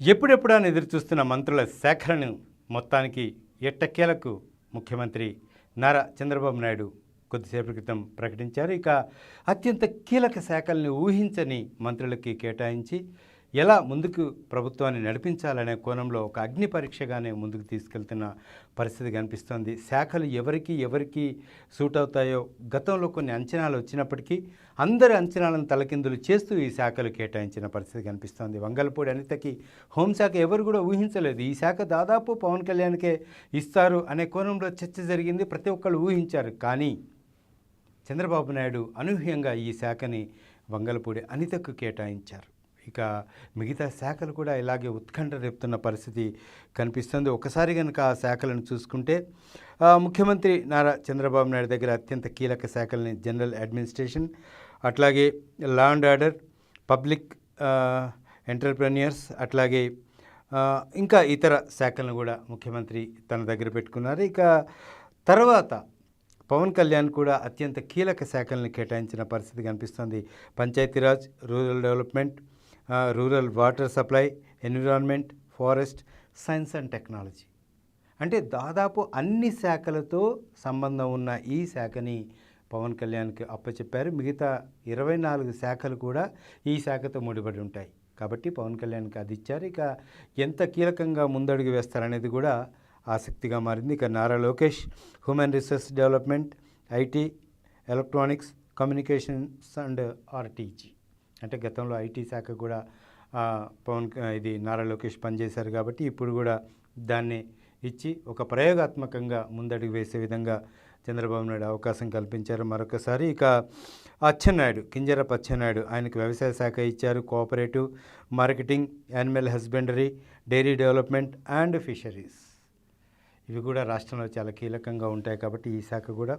ఎప్పుడెప్పుడా ఎదురుచూస్తున్న ఎదురు చూస్తున్న మంత్రుల సేకరణను మొత్తానికి ఎట్టకేలకు ముఖ్యమంత్రి నారా చంద్రబాబు నాయుడు కొద్దిసేపటి క్రితం ప్రకటించారు. ఇక అత్యంత కీలక శాఖల్ని ఊహించని మంత్రులకి కేటాయించి ఎలా ముందుకు ప్రభుత్వాన్ని నడిపించాలనే కోణంలో ఒక అగ్ని పరీక్షగానే ముందుకు తీసుకెళ్తున్న పరిస్థితి కనిపిస్తోంది. శాఖలు ఎవరికి ఎవరికి సూట్ అవుతాయో గతంలో కొన్ని అంచనాలు వచ్చినప్పటికీ అందరి అంచనాలను తలకిందులు చేస్తూ ఈ శాఖలు కేటాయించిన పరిస్థితి కనిపిస్తోంది. వంగలపూడి అనితకి హోంశాఖ ఎవరు కూడా ఊహించలేదు. ఈ శాఖ దాదాపు పవన్ కళ్యాణ్కే ఇస్తారు అనే కోణంలో చర్చ జరిగింది. ప్రతి ఒక్కళ్ళు ఊహించారు. కానీ చంద్రబాబు నాయుడు అనూహ్యంగా ఈ శాఖని వంగలపూడి అనితకు కేటాయించారు. ఇక మిగతా శాఖలు కూడా ఇలాగే ఉత్కంఠ రేపుతున్న పరిస్థితి కనిపిస్తుంది. ఒకసారి కనుక ఆ శాఖలను చూసుకుంటే ముఖ్యమంత్రి నారా చంద్రబాబు నాయుడు దగ్గర అత్యంత కీలక శాఖలని జనరల్ అడ్మినిస్ట్రేషన్ అట్లాగే law and order public entrepreneurs అట్లాగే ఇంకా ఇతర శాఖలను కూడా ముఖ్యమంత్రి తన దగ్గర పెట్టుకున్నారు. ఇక తర్వాత పవన్ కళ్యాణ్ కూడా అత్యంత కీలక శాఖలను కేటాయించిన పరిస్థితి కనిపిస్తుంది. Panchayati Raj rural development rural water supply environment forest science and technology. అంటే దాదాపు అన్ని శాఖలతో సంబంధం ఉన్న ఈ శాఖని పవన్ కళ్యాణ్కి అప్పచెప్పారు. మిగతా ఇరవై నాలుగు శాఖలు కూడా ఈ శాఖతో ముడిపడి ఉంటాయి. కాబట్టి పవన్ కళ్యాణ్కి అది ఇచ్చారు. ఇక ఎంత కీలకంగా ముందడుగు వేస్తారనేది కూడా ఆసక్తిగా మారింది. ఇక Nara Lokesh human resource development IT electronics communications and RTG. అంటే గతంలో ఐటీ శాఖ కూడా పవన్ ఇది నారా లోకేష్ పనిచేశారు కాబట్టి ఇప్పుడు కూడా దాన్ని ఇచ్చి ఒక ప్రయోగాత్మకంగా ముందడుగు వేసే విధంగా చంద్రబాబు నాయుడు అవకాశం కల్పించారు. మరొకసారి ఇక అచ్చెన్నాయుడు కింజరపు అచ్చెన్నాయుడు ఆయనకు వ్యవసాయ శాఖ ఇచ్చారు. Cooperative marketing animal husbandry dairy development and fisheries. ఇవి కూడా రాష్ట్రంలో చాలా కీలకంగా ఉంటాయి కాబట్టి ఈ శాఖ కూడా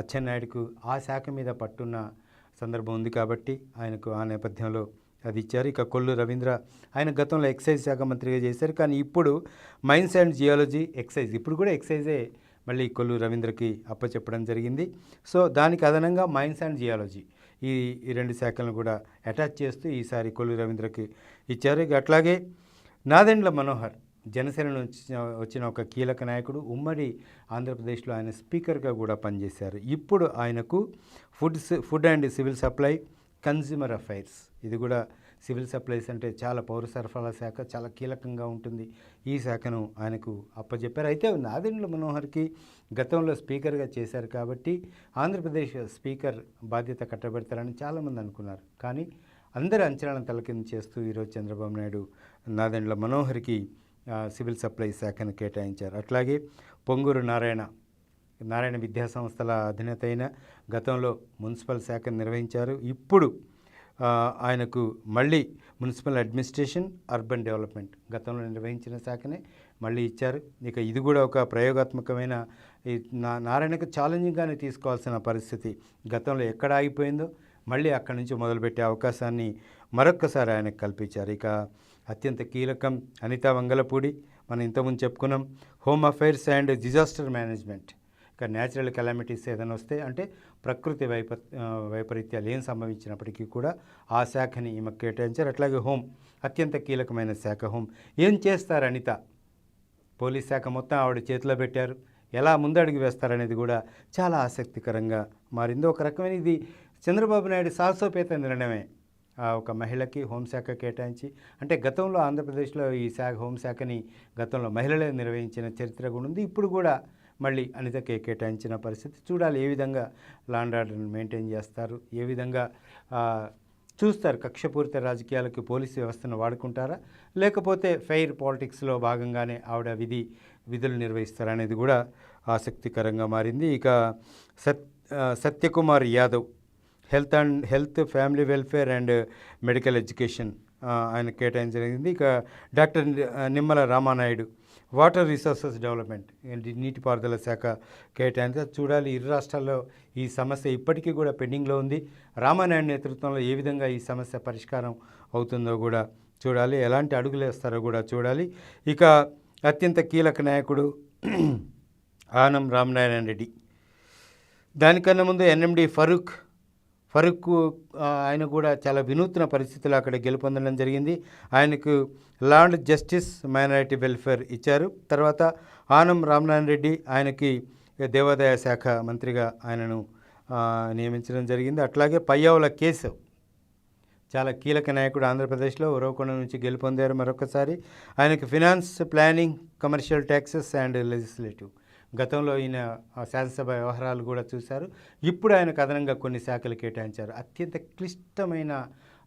అచ్చెన్నాయుడుకు ఆ శాఖ మీద పట్టున్న సందర్భం ఉంది కాబట్టి ఆయనకు ఆ నేపథ్యంలో అది ఇచ్చారు. ఇక కొల్లు రవీంద్ర ఆయన గతంలో ఎక్సైజ్ శాఖ మంత్రిగా చేశారు. కానీ ఇప్పుడు మైన్స్ అండ్ జియాలజీ ఎక్సైజ్ ఇప్పుడు కూడా ఎక్సైజే మళ్ళీ కొల్లు రవీంద్రకి అప్పచెప్పడం జరిగింది. సో దానికి అదనంగా మైన్స్ అండ్ జియాలజీ ఈ ఈ రెండు శాఖలను కూడా అటాచ్ చేస్తూ ఈసారి కొల్లు రవీంద్రకి ఇచ్చారు. ఇక అట్లాగే నాదెండ్ల మనోహర్ జనసేన నుంచి వచ్చిన ఒక కీలక నాయకుడు ఉమ్మడి ఆంధ్రప్రదేశ్లో ఆయన స్పీకర్గా కూడా పనిచేశారు. ఇప్పుడు ఆయనకు food food and civil supply consumer affairs. ఇది కూడా సివిల్ సప్లైస్ అంటే చాలా పౌర సరఫరాల శాఖ చాలా కీలకంగా ఉంటుంది. ఈ శాఖను ఆయనకు అప్పచెప్పారు అయితే నాదెండ్ల మనోహర్కి గతంలో స్పీకర్గా చేశారు కాబట్టి ఆంధ్రప్రదేశ్ స్పీకర్ బాధ్యత కట్టబెడతారని చాలామంది అనుకున్నారు. కానీ అందరి అంచనాలను తలకింది చేస్తూ ఈరోజు చంద్రబాబు నాయుడు నాదెండ్ల మనోహర్కి సివిల్ సప్లై శాఖను కేటాయించారు. అట్లాగే పొంగూరు నారాయణ నారాయణ విద్యా సంస్థల అధినేత అయిన గతంలో మున్సిపల్ శాఖను నిర్వహించారు. ఇప్పుడు ఆయనకు మళ్ళీ మున్సిపల్ అడ్మినిస్ట్రేషన్ అర్బన్ డెవలప్మెంట్ గతంలో నిర్వహించిన శాఖనే మళ్ళీ ఇచ్చారు. ఇక ఇది కూడా ఒక ప్రయోగాత్మకమైన ఈ నా నారాయణకు ఛాలెంజింగ్గానే తీసుకోవాల్సిన పరిస్థితి గతంలో ఎక్కడ ఆగిపోయిందో మళ్ళీ అక్కడి నుంచి మొదలుపెట్టే అవకాశాన్ని మరొక్కసారి ఆయనకు కల్పించారు. ఇక అత్యంత కీలకం. అనిత వంగలపూడి మనం ఇంతకుముందు చెప్పుకున్నాం home affairs and disaster management ఇక న్యాచురల్ కెలామిటీస్ ఏదైనా వస్తే అంటే ప్రకృతి వైప వైపరీత్యాలు ఏం సంభవించినప్పటికీ కూడా ఆ శాఖని ఈమెకు కేటాయించారు. అట్లాగే హోం అత్యంత కీలకమైన శాఖ హోం ఏం చేస్తారు అనిత? పోలీస్ శాఖ మొత్తం ఆవిడ చేతిలో పెట్టారు. ఎలా ముందడుగు వేస్తారనేది కూడా చాలా ఆసక్తికరంగా మారింది. ఒక రకమైన ఇది చంద్రబాబు నాయుడు సాహసోపేత నిర్ణయమే. ఒక మహిళకి హోంశాఖ కేటాయించి అంటే గతంలో ఆంధ్రప్రదేశ్లో ఈ శాఖ హోంశాఖని గతంలో మహిళలే నిర్వహించిన చరిత్ర కూడా ఉంది. ఇప్పుడు కూడా మళ్ళీ అనితకే కేటాయించిన పరిస్థితి. చూడాలి ఏ విధంగా లాండ్ ఆర్డర్ని మెయింటైన్ చేస్తారు ఏ విధంగా చూస్తారు కక్షపూరిత రాజకీయాలకు పోలీసు వ్యవస్థను వాడుకుంటారా లేకపోతే ఫెయిర్ పాలిటిక్స్లో భాగంగానే ఆవిడ విధి విధులు నిర్వహిస్తారా అనేది కూడా ఆసక్తికరంగా మారింది. ఇక Sat Satyakumar Yadav health and health family welfare and medical education ఆయన కేటాయించడం జరిగింది. ఇక doctor Nimmala Ramanaidu water resources development నీటిపారుదల శాఖ కేటాయించ చూడాలి. ఇరు రాష్ట్రాల్లో ఈ సమస్య ఇప్పటికీ కూడా పెండింగ్లో ఉంది. రామానాయుడు నేతృత్వంలో ఏ విధంగా ఈ సమస్య పరిష్కారం అవుతుందో కూడా చూడాలి. ఎలాంటి అడుగులు వేస్తారో కూడా చూడాలి. ఇక అత్యంత కీలక నాయకుడు ఆనం రామనారాయణ రెడ్డి. దానికన్నా ముందు ఎన్ఎండి ఫరూక్ ఫరూక్ ఆయన కూడా చాలా వినూత్న పరిస్థితులు అక్కడ గెలుపొందడం జరిగింది. ఆయనకు లాండ్ జస్టిస్ మైనారిటీ వెల్ఫేర్ ఇచ్చారు. తర్వాత ఆనం రామనారాయణ రెడ్డి ఆయనకి దేవాదాయ శాఖ మంత్రిగా ఆయనను నియమించడం జరిగింది. అట్లాగే పయ్యావుల కేశవ్ చాలా కీలక నాయకుడు ఆంధ్రప్రదేశ్లో ఉరవకొండ నుంచి గెలుపొందారు మరొకసారి. ఆయనకు finance planning commercial taxes and legislative గతంలో ఈయన శాసనసభ వ్యవహారాలు కూడా చూశారు. ఇప్పుడు ఆయనకు అదనంగా కొన్ని శాఖలు కేటాయించారు. అత్యంత క్లిష్టమైన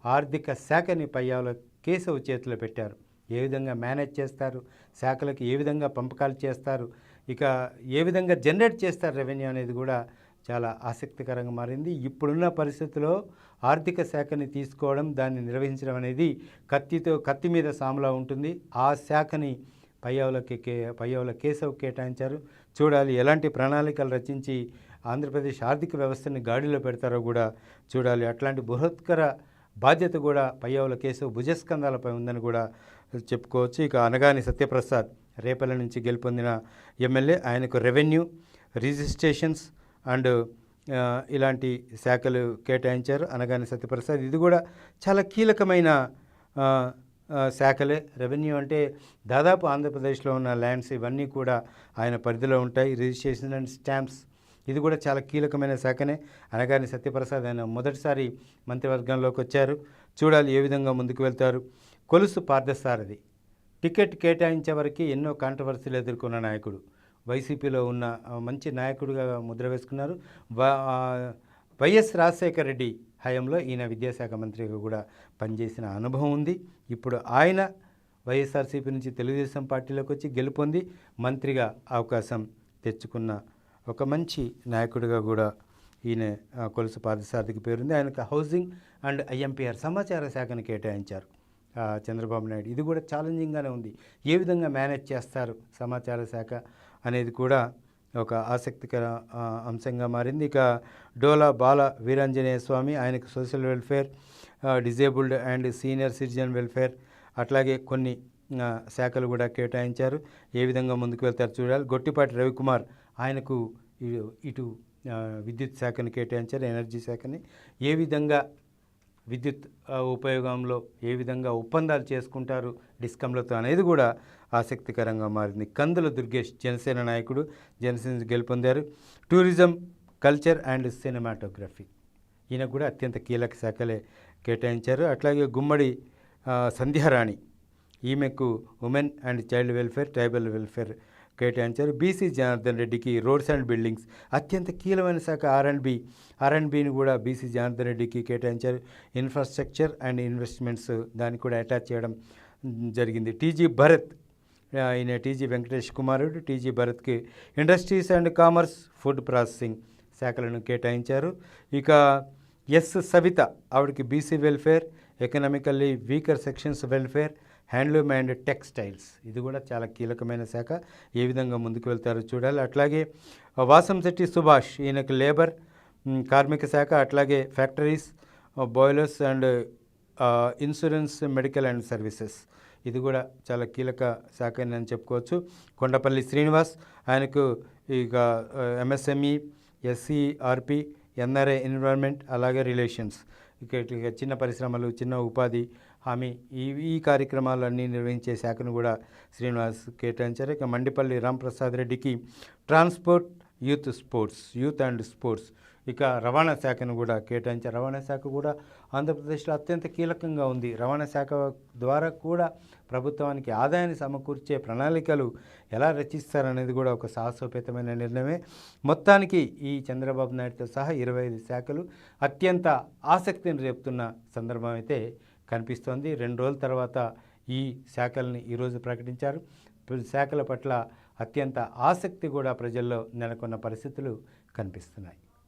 ఆర్థిక శాఖని పయ్యాలో కేశవ్ చేతిలో పెట్టారు. ఏ విధంగా మేనేజ్ చేస్తారు? శాఖలకు ఏ విధంగా పంపకాలు చేస్తారు? ఇక ఏ విధంగా జనరేట్ చేస్తారు రెవెన్యూ అనేది కూడా చాలా ఆసక్తికరంగా మారింది. ఇప్పుడున్న పరిస్థితుల్లో ఆర్థిక శాఖని తీసుకోవడం దాన్ని నిర్వహించడం అనేది కత్తితో కత్తి మీద సాములా ఉంటుంది. ఆ శాఖని పయ్యావులకి కే పయ్యావుల కేశవ్ కేటాయించారు. చూడాలి. ఎలాంటి ప్రణాళికలు రచించి ఆంధ్రప్రదేశ్ ఆర్థిక వ్యవస్థని గాడిలో పెడతారో కూడా చూడాలి. అట్లాంటి బృహత్కర బాధ్యత కూడా పయ్యవుల కేసు భుజస్కంధాలపై ఉందని కూడా చెప్పుకోవచ్చు. ఇక అనగాని సత్యప్రసాద్ రేపల్లి నుంచి గెలుపొందిన ఎమ్మెల్యే ఆయనకు రెవెన్యూ రిజిస్ట్రేషన్స్ అండ్ ఇలాంటి శాఖలు కేటాయించారు అనగాని సత్యప్రసాద్. ఇది కూడా చాలా కీలకమైన శాఖలే. రెవెన్యూ అంటే దాదాపు ఆంధ్రప్రదేశ్లో ఉన్న ల్యాండ్స్ ఇవన్నీ కూడా ఆయన పరిధిలో ఉంటాయి. Registration and stamps. ఇది కూడా చాలా కీలకమైన శాఖనే. అనగాని సత్యప్రసాద్ ఆయన మొదటిసారి మంత్రివర్గంలోకి వచ్చారు. చూడాలి ఏ విధంగా ముందుకు వెళ్తారు. కొలుసు పార్థసారథి. టికెట్ కేటాయించే వరకు ఎన్నో కాంట్రవర్సీలు ఎదుర్కొన్న నాయకుడు. వైసీపీలో ఉన్న మంచి నాయకుడిగా ముద్ర వేసుకున్నారు. వైఎస్ రాజశేఖర రెడ్డి హయాంలో ఈయన విద్యాశాఖ మంత్రిగా కూడా పనిచేసిన అనుభవం ఉంది. ఇప్పుడు ఆయన వైఎస్ఆర్సీపీ నుంచి తెలుగుదేశం పార్టీలోకి వచ్చి గెలుపొంది మంత్రిగా అవకాశం తెచ్చుకున్న ఒక మంచి నాయకుడిగా కూడా ఈయన కొలుసు పాదసారథికి పేరుంది. ఆయనకు హౌసింగ్ అండ్ ఐఎంపీఆర్ సమాచార శాఖను కేటాయించారు. చంద్రబాబు నాయుడు. ఇది కూడా ఛాలెంజింగ్గానే ఉంది. ఏ విధంగా మేనేజ్ చేస్తారు సమాచార శాఖ అనేది కూడా ఒక ఆసక్తికర అంశంగా మారింది. ఇక డోలా బాల వీరాంజనేయ స్వామి ఆయనకు social welfare disabled and senior citizen welfare అట్లాగే కొన్ని శాఖలు కూడా కేటాయించారు. ఏ విధంగా ముందుకు వెళ్తారు చూడాలి. గొట్టిపాటి రవికుమార్ ఆయనకు ఇటు- విద్యుత్ శాఖను కేటాయించారు ఎనర్జీ శాఖని. ఏ విధంగా విద్యుత్ ఉపయోగంలో ఏ విధంగా ఒప్పందాలు చేసుకుంటారు డిస్కంలతో అనేది కూడా ఆసక్తికరంగా మారింది. కందుల దుర్గేష్ జనసేన నాయకుడు జనసేన గెలుపొందారు. Tourism culture and cinematography. ఈయన కూడా అత్యంత కీలక శాఖలే కేటాయించారు. అట్లాగే గుమ్మడి సంధ్యారాణి. ఈమెకు women and child welfare tribal welfare కేటాయించారు. బీసీ జనార్దన్ రెడ్డికి రోడ్స్ అండ్ బిల్డింగ్స్ అత్యంత కీలమైన శాఖ R and B. R and బిని కూడా బీసీ జనార్దన్ రెడ్డికి కేటాయించారు. ఇన్ఫ్రాస్ట్రక్చర్ అండ్ ఇన్వెస్ట్మెంట్స్ దానికి కూడా అటాచ్ చేయడం జరిగింది. టీజీ భరత్ ఆయన ఈయన టీజీ వెంకటేష్ కుమారుడు TG భరత్కి industries and commerce food processing శాఖలను కేటాయించారు. ఇక ఎస్ సవిత ఆవిడకి BC welfare economically weaker sections welfare handloom and textiles ఇది కూడా చాలా కీలకమైన శాఖ. ఏ విధంగా ముందుకు వెళ్తారో చూడాలి. అట్లాగే వాసంశెట్టి సుభాష్ ఈయనకు లేబర్ కార్మిక శాఖ అట్లాగే factories boilers and insurance medical and services. ఇది కూడా చాలా కీలక శాఖ అని చెప్పుకోవచ్చు. కొండపల్లి శ్రీనివాస్ ఆయనకు ఇక ఎంఎస్ఎంఈ ఎస్సీఆర్పి ఎన్ఆర్ఐ ఎన్విరాన్మెంట్ అలాగే రిలేషన్స్. చిన్న పరిశ్రమలు చిన్న ఉపాధి హామీ ఈ ఈ కార్యక్రమాలన్నీ నిర్వహించే శాఖను కూడా శ్రీనివాస్ కేటాయించారు. ఇక మండిపల్లి రాంప్రసాద్ రెడ్డికి transport youth sports youth and sports ఇక రవాణా శాఖను కూడా కేటాయించారు. రవాణా శాఖ కూడా ఆంధ్రప్రదేశ్లో అత్యంత కీలకంగా ఉంది. రవాణా శాఖ ద్వారా కూడా ప్రభుత్వానికి ఆదాయాన్ని సమకూర్చే ప్రణాళికలు ఎలా రచిస్తారనేది కూడా ఒక సాహసోపేతమైన నిర్ణయమే. మొత్తానికి ఈ చంద్రబాబు నాయుడుతో సహా ఇరవై ఐదు శాఖలు అత్యంత ఆసక్తిని రేపుతున్న సందర్భం అయితే కనిపిస్తోంది. రెండు రోజుల తర్వాత ఈ శాఖల్ని ఈరోజు ప్రకటించారు. శాఖల పట్ల అత్యంత ఆసక్తి కూడా ప్రజల్లో నెలకొన్న పరిస్థితులు కనిపిస్తున్నాయి.